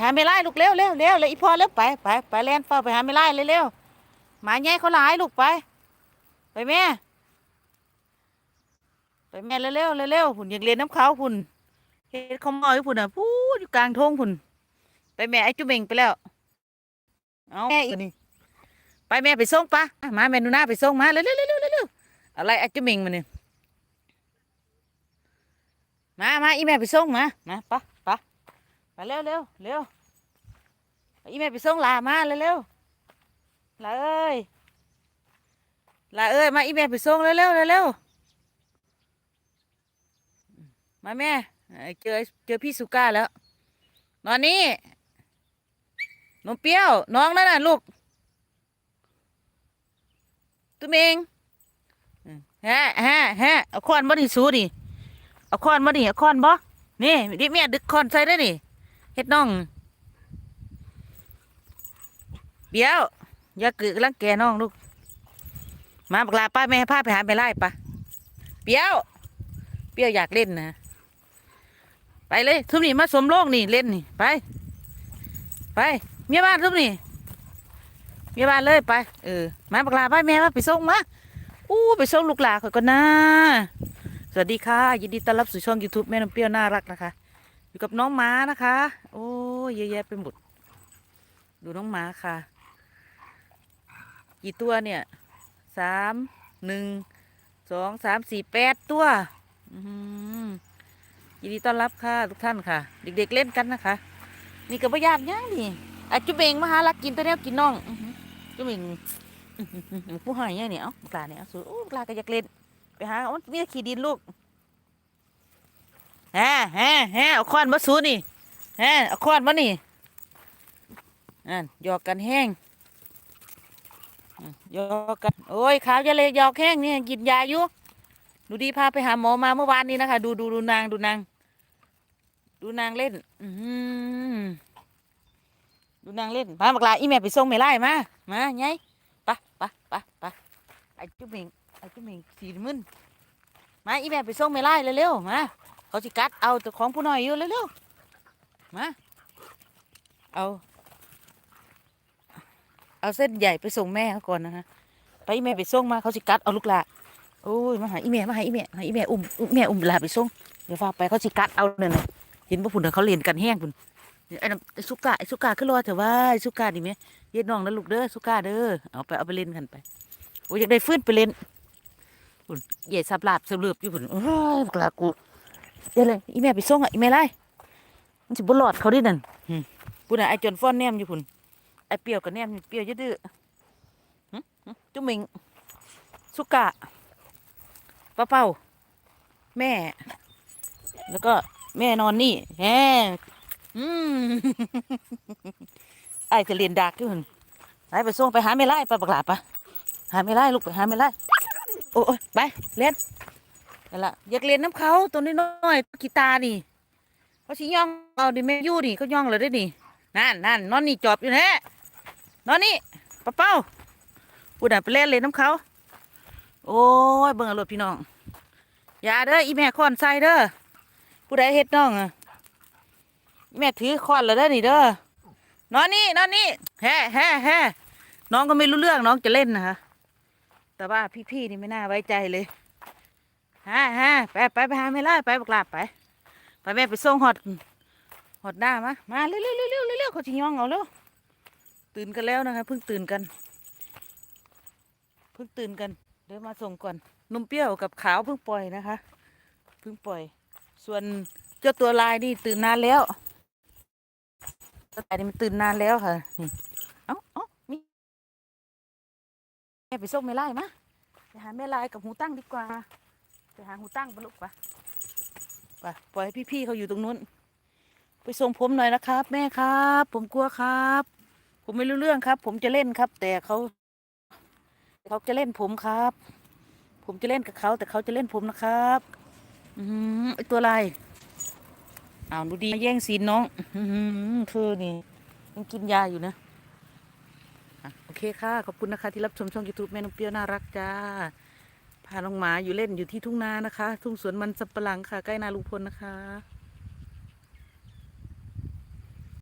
หาไม่ไล่ลูกเร็วเร็วเร็วเลยอีพ่อเร็วไปไปไปแล่นเฝ้าไปหาไม่ไล่เร็วเร็วหมาใหญ่เขาหลายลูกไป ไปแม่ ไปแม่เร็วเร็วเร็วเร็วหุ่นอยากเรียนน้ำเขาหุ่นเฮ็ดเขามอยหุ่นอะพูดอยู่กลางทงหุ่นไปแม่ไอ้จุเมงไปแล้วเอาแม่อีกนี่ไปแม่ไปส่งปะอะมาแม่หนูนาไปส่งมาเร็วเร็วเร็วเร็วเร็วอะไรไอ้จุเมงมาเนี่ยมามาอีแม่ไปส่งมามาปะปะ ไปเร็วเร็วเร็วอีแม่ไปส่งลามาเร็วเร็วลาเอ้ยลาเอ้ยมาอีแม่ไปส่งเร็วเร็วเร็วมาแม่เจอเจอพี่สุก้าแล้ว นอนนี่นมเปรี้ยว น้องนั่นน่ะลูกตุ้มเองฮะฮะฮะเอาค้อนบ่นี่สูนี่เอาค้อนบ่นี่เอาค้อนบ่นี่ดิแม่ดึกค้อนใส่ได้นี่ เฮ็ดน้องเบี้ยว อย่ากึกลังแกน้องลูก มาบักลาป้าแม่พาไปหาไปไล่ปะเปี้ยว เปี้ยวอยากเล่นนะ ไปเลยทุบนี่มาสมโลกนี่เล่นนี่ไป ไปเมียบ้านทุบนี่เมียบ้านเลยไปเออมาบักลาไปแม่มาไปส่งมาอู้ไปส่งลูกหลาข่อยก่อนนะสวัสดีค่ะ ยินดีต้อนรับสู่ช่อง YouTube แม่น้ำเปรี้ยวน่ารักนะคะ อยู่กับน้องม้านะคะ โอ้ยเยอะแยะไปหมด ดูน้องม้าค่ะ กี่ตัวเนี่ยสามหนึ่งสองสามสี่แปดตัวยินดีต้อนรับค่ะทุกท่านค่ะ เด็กๆเล่นกันนะคะ นี่ก็บ่ยากย่างนี่อาจุเบงมาหาลักกินตัวเนี้ยกินน้องจุเบงผู้หายเนี่ยเนี่ยเอ้าปลาเนี่ยเอาสูโอ้ปลาก็อยากเล่นไปหาเอามีแต่ขี้ดินลูก แฮ่แฮ่แฮ่เอาค้อนมาสูนี่แฮ่เอาค้อนมานี่อ่นหยอกกันแห้งหยอกกันโอ้ยขาวจะเลยหยอกแห้งเนี่ยกินยาอยู่ดูดีพาไปหาหมอมาเมื่อวานนี้นะคะ ดูดูดูนางดูนางดูนางเล่น อืมดูนางเล่นมาบักลาอีแม่ไปส่งไม่ไล่มามาไงปะปะปะปะไอจุ๊บเมงไอจุ๊บเมงสีมึนมาอีแม่ไปส่งไม่ไล่เร็วๆมา เขาสิกัดเอาแต่ของผู้น้อยอยู่เร็วๆมาเอา เอาเส้นใหญ่ไปส่งแม่เขาก่อนนะคะไปแม่ไปส่งมาเขาสิกัดเอาลูกหลาโอ้ยมาหาอีเมียมาหาอีเมียหาอีเมียอุ้มอุ้มแม่อุ้มลาไปส่งเดี๋ยวฟ้าไปเขาสิกัดเอาเนี่ยนะเห็นพว่าพุ่นเขาเล่นกันแห้งพุ่นไอ้น้ำไอ้สุกาไอ้สุกาขึ้นรอเถอะว่าไอ้สุกาดิแม่เย็ดน้องนะลูกเด้อสุกาเด้อเอาไปเอาไปเล่นกันไปโอ้ยอยากได้ฟื้นไปเล่นพุ่นเหย่สับลาบสับเลือบอยู่พุ่นโอ้ยกลากู เดี๋ยวเลยอีแม่ไปส่งอะอีแม่ไล่มันสิบ่รอดเขาดินั่นหึพุ่นน่ะไอ้จนฟ้อนแนมอยู่พุ่นไอ้เปรี้ยวกับแนมอยู่เปรี้ยวจะดื้อหึหึจุ๊มิงสุกาป้าเป้าแม่ แล้วก็แม่นอนนี่แฮอืมไอ้จะเรียนดักอยู่หั่นไปไปส่งไปหาไม่ไล่ไปบักหลาปะหาไม่ไล่ลูกไปหาไม่ไล่โอ้ยไปเล่น นั่นละอยากเรียนน้ำเขาตัวน้อยๆกีตาร์นี่เขาชิย่องเอาดิแม่ยู่นี่เขาย่องเลยได้นี่นั่นนั่นนอนนี่จอบอยู่แท้นอนนี่ป้าเป้าพูดอะไปเล่นเล่นน้ำเขาโอ้ยเบิ่งเอารถพี่น้อง อย่าเด้ออีแม่ค้อนใส่เด้อผู้ใดเฮ็ดน้องอะแม่ถือค้อนแล้วเด้อนี่เด้อนอนนี่นอนนี่แฮ่แฮ่แฮ่น้องก็ไม่รู้เรื่องน้องจะเล่นนะคะแต่ว่าพี่ๆนี่ไม่น่าไว้ใจเลย ฮ่าฮ่าไปไปไปหาไม่ไล่ไปบักลาไป ไปแม่ไปส่งหอดหอดหน้ามา มาเร็วเร็วเร็วเร็วเร็วเขาจะย่องเอาเร็วตื่นกันแล้วนะคะเพิ่งตื่นกัน เพิ่งตื่นกัน เดี๋ยวมาส่งก่อนนมเปรี้ยวกับขาวเพิ่งปล่อยนะคะ เพิ่งปล่อย ส่วนเจ้าตัวลายนี่ตื่นนานแล้วตัวลายนี่มันตื่นนานแล้วค่ะนี่เอ้าเอ้ามีแม่ไปส่งแม่ไลายมะไปหาแม่ลายกับหูตั้งดีกว่า ไปหาหูตั้งปลูกปะไปปล่อยให้พี่ๆเขาอยู่ตรงนู้น ไปส่งผมหน่อยนะครับ แม่ครับ ผมกลัวครับ ผมไม่รู้เรื่องครับ ผมจะเล่นครับ แต่เขาเขาจะเล่นผมครับ ผมจะเล่นกับเขาแต่เขาจะเล่นผมนะครับ อือหือไอตัวอะไรอ้าวดูดีแย่งซีนน้อง อือหือเธอนี่ยังกินยาอยู่นะโอเคค่ะ ขอบคุณนะคะที่รับชมช่อง YouTube แม่น้องเปรี้ยวน่ารักจ้า พาน้องหมาอยู่เล่นอยู่ที่ทุ่งนานะคะ ทุ่งสวนมันสับปะหลังค่ะ ใกล้นาลุงพลนะคะ